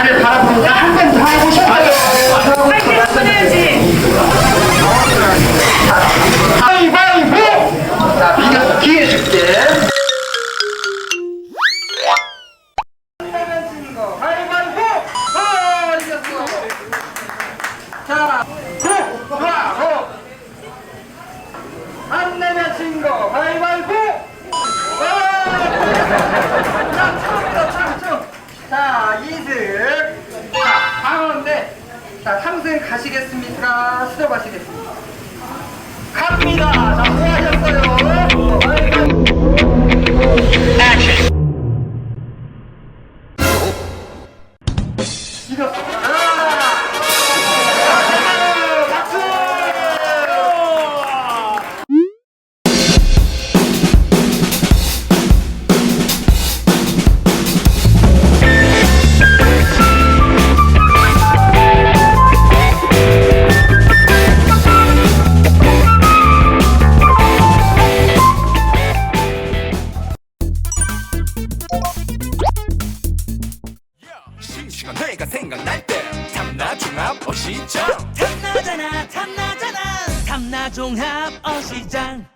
나를 바라보니까 한 번 더 하고 싶어요. 가위바위보! 자, 비가 기회 줄게. 내면 진 거, 가위바위보! 어, 이겼어. 자, 호, 하, 호. 안 내면 진 거, 가위바위보! 어! 평생 가시겠습니까? 수정하시겠습니까? 갑니다. 자, 수고하셨어요. 액션. 네, 이거. 내가 생각날 때 탐나 종합 어시장. 탐나잖아 탐나잖아. 탐나 종합 어시장.